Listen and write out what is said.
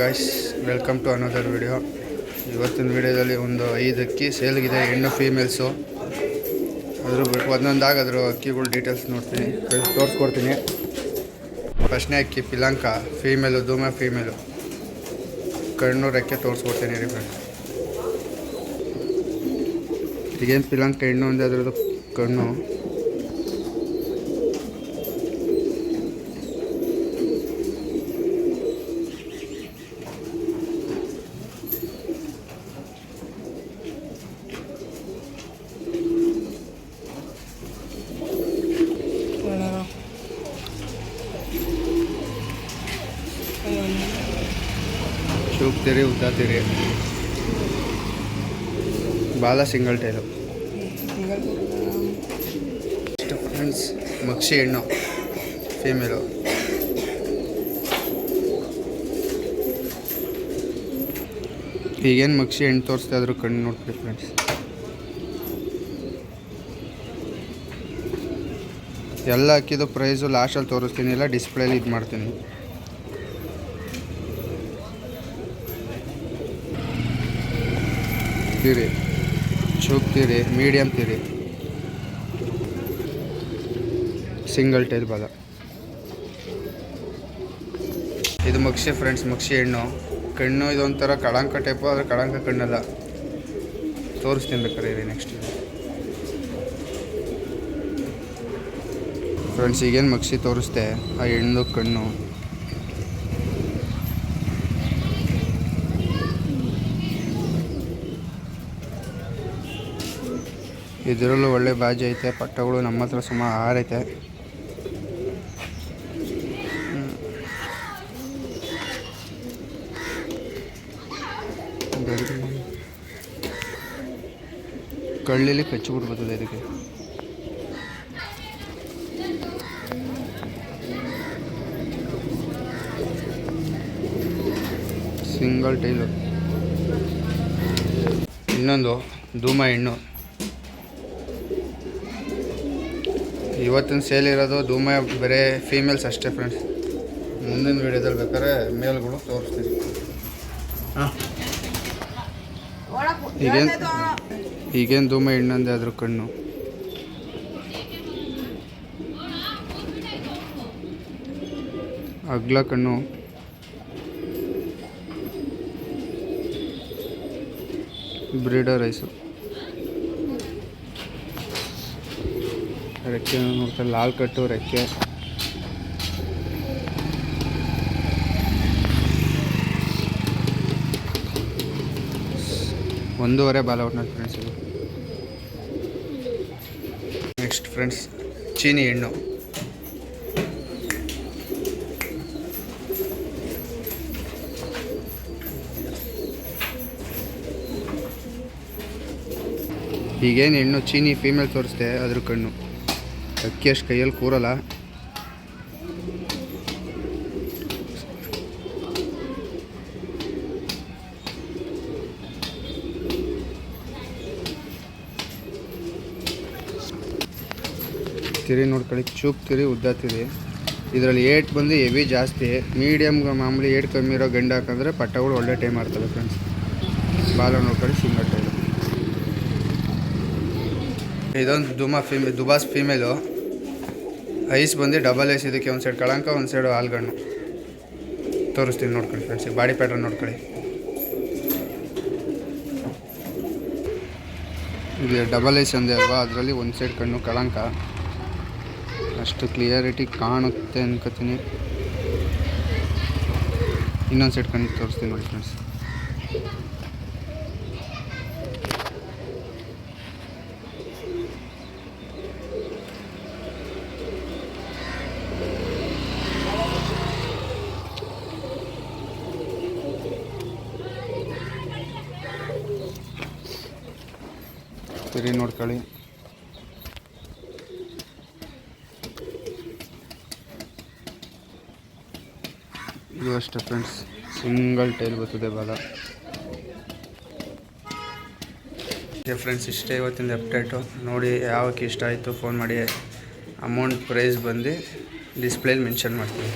Guys welcome to another video ಇವತ್ತಿನ ವಿಡಿಯೋದಲ್ಲಿ ಒಂದು ಐದು ಅಕ್ಕಿ ಸೇಲ್ಗಿದೆ ಹೆಣ್ಣು ಫೀಮೇಲ್ಸು ಅದ್ರ ಬಿಟ್ಟು ಒಂದೊಂದಾಗ ಅದ್ರ ಅಕ್ಕಿಗಳ ಡೀಟೇಲ್ಸ್ ನೋಡ್ತೀನಿ ತೋರಿಸ್ಕೊಡ್ತೀನಿ. ಫಸ್ಟ್ನೇ ಅಕ್ಕಿ ಪಿಲಾಂಕ ಫೀಮೇಲು ಧೂಮ ಫೀಮೇಲು ಕಣ್ಣೂರು ಅಕ್ಕಿ ತೋರಿಸ್ಕೊಡ್ತೀನಿ ರೀ ಫ್ರೆಂಡ್ಸ್ ಈಗೇನು ಪಿಲಾಂಕ ಹೆಣ್ಣು ಅಂದರೆ ಅದ್ರದ್ದು ಕಣ್ಣು? ಚೂಪ್ತೀರಿ ತೆರೆ ಬಾಲ ಸಿಂಗಲ್ ಟೈಲು. ಫ್ರೆಂಡ್ಸ್ ಮಕ್ಷಿ ಹೆಣ್ಣು ಫೀಮೇಲು ಈಗೇನು ಮಕ್ಷಿ ಹೆಣ್ಣು ತೋರಿಸ್ತಾ ಇದ್ರು ಕಣ್ಣು ನೋಡ್ತೀವಿ ಫ್ರೆಂಡ್ಸ್ ಎಲ್ಲ ಹಾಕಿದ್ದು ಪ್ರೈಸು ಲಾಸ್ಟಲ್ಲಿ ತೋರಿಸ್ತೀನಿ, ಇಲ್ಲ ಡಿಸ್ಪ್ಲೇಲಿ ಇದು ಮಾಡ್ತೀನಿ. ತೀರಿ, ಚೂಕ್ ತಿರಿ ಮೀಡಿಯಮ್ ತಿರಿ. ಸಿಂಗಲ್ ಟೈಲ್ ಬಾಲ ಇದು ಮಕ್ಷಿ ಫ್ರೆಂಡ್ಸ್ ಮಕ್ಷಿ ಹೆಣ್ಣು. ಕಣ್ಣು ಇದೊಂಥರ ಕಳಂಕ ಟೈಪು ಆದರೆ ಕಳಂಕ ಕಣ್ಣಲ್ಲ. ತೋರಿಸ್ತೀನಿ ಬೇಕಾರೆ ಇರಿ ನೆಕ್ಸ್ಟ್ ಫ್ರೆಂಡ್ಸ್ ಈಗೇನು ಮಕ್ಷಿ ತೋರಿಸ್ದೆ? ಆ ಹೆಣ್ಣು, ಕಣ್ಣು. ಇದರಲ್ಲೂ ಒಳ್ಳೆ ಬಾಜಿ ಐತೆ, ಪಟ್ಟಗಳು ನಮ್ಮ ಹತ್ರ ಸುಮಾರು ಆರೈತೆ. ಕಳ್ಳಿಲಿ ಕಚ್ಚಿಬಿಟ್ಟು ಬರ್ತದೆ ಇದಕ್ಕೆ. Single tail. ಇನ್ನೊಂದು, ಧೂಮ ಹೆಣ್ಣು. ಇವತ್ತಿನ ಸೇಲ್ ಇರೋದು ಧೂಮೆ ಬರೀ ಫೀಮೇಲ್ಸ್ ಅಷ್ಟೇ ಫ್ರೆಂಡ್ಸ್ ಮುಂದಿನ ವೀಡಿಯೋದಲ್ಲಿ ಬೇಕಾದ್ರೆ ಮೇಲ್ಗಳು ತೋರಿಸ್ತೀನಿ. ಹಾಂ. ಈಗೇನು ಈಗೇನು ಧೂಮೆ ಹೆಣ್ಣೊಂದೇ ಅದ್ರ ಕಣ್ಣು. ಅಗ್ಲ ಕಣ್ಣು. ಬ್ರೀಡರ್ ರೈಸು ರೆಕ್ಕೆ ನೋಡ್ತಾರೆ, ಲಾಲ್ ಕಟ್ಟು ರೆಕ್ಕೆ. ಒಂದೂವರೆ ಬಾಲ ನೋಡಿ ಫ್ರೆಂಡ್ಸ್ ಇದು. ನೆಕ್ಸ್ಟ್ ಫ್ರೆಂಡ್ಸ್ ಚೀನಿ ಹೆಣ್ಣು. ಈಗೇನು ಹೆಣ್ಣು ಚೀನಿ ಫೀಮೇಲ್ ತೋರಿಸ್ದೆ ಅದ್ರ ಕಣ್ಣು. ಅಕ್ಕಿ ಅಷ್ಟು ಕೈಯಲ್ಲಿ ಕೂರಲ್ಲ. ತಿರಿ ನೋಡ್ಕೊಳ್ಳಿ ಚೂಪ್ ತಿರಿ ಉದ್ದ ತಿರಿ. ಇದರಲ್ಲಿ ಏಟ್ ಬಂದು ಹೆವಿ ಜಾಸ್ತಿ. ಮೀಡಿಯಮ್ ಮಾಮೂಲಿ ಏಟ್ ಕಮ್ಮಿ ಇರೋ ಗಂಡು ಹಾಕಂದ್ರೆ ಪಟ್ಟಗಳು ಒಳ್ಳೆ ಟೈಮ್ ಆಡ್ತವೆ ಫ್ರೆಂಡ್ಸ್ ಬಾಲ ನೋಡ್ಕೊಳ್ಳಿ ಸಿಂಗಲ್ ಟೈಲು ಇದೊಂದು ದುಮಾ ಫೀಮೇ, ದುಬಾಸ್ ಫೀಮೇಲು. ಐಸ್ ಬಂದು ಡಬಲ್ ಐಸ್ ಇದಕ್ಕೆ ಒಂದು ಸೈಡ್ ಕಳಂಕ, ಒಂದು ಸೈಡ್ ಹಾಲ್ಗಣ್ಣು ತೋರಿಸ್ತೀನಿ ನೋಡ್ಕೊಳ್ಳಿ ಫ್ರೆಂಡ್ಸ್ ಬಾಡಿ ಪ್ಯಾಟ್ರನ್ ನೋಡ್ಕೊಳ್ಳಿ. ಇದು ಡಬಲ್ ಐಸ್ ಅಂದೆ ಅಲ್ವಾ? ಅದರಲ್ಲಿ ಒಂದು ಸೈಡ್ ಕಣ್ಣು ಕಳಂಕ. ಅಷ್ಟು ಕ್ಲಿಯರಿಟಿ ಕಾಣುತ್ತೆ ಅನ್ಕೋತೀನಿ. ಇನ್ನೊಂದು ಸೈಡ್ ಕಣ್ಣು ತೋರಿಸ್ತೀನಿ ನೋಡಿ ಫ್ರೆಂಡ್ಸ್ ತಿರಿ ನೋಡ್ಕೊಳ್ಳಿ ಇದು ಅಷ್ಟೇ ಫ್ರೆಂಡ್ಸ್ ಸಿಂಗಲ್ ಟೈಲ್ ಬರ್ತದೆ ಬಾಲ. ಫ್ರೆಂಡ್ಸ್ ಇಷ್ಟೇ ಇವತ್ತಿನ ಅಪ್ಡೇಟು ನೋಡಿ ಯಾವಕ್ಕೆ ಇಷ್ಟ ಆಯಿತು ಫೋನ್ ಮಾಡಿ. ಅಮೌಂಟ್ ಪ್ರೈಸ್ ಬಂದು ಡಿಸ್ಪ್ಲೇಲಿ ಮೆನ್ಷನ್ ಮಾಡ್ತೀನಿ.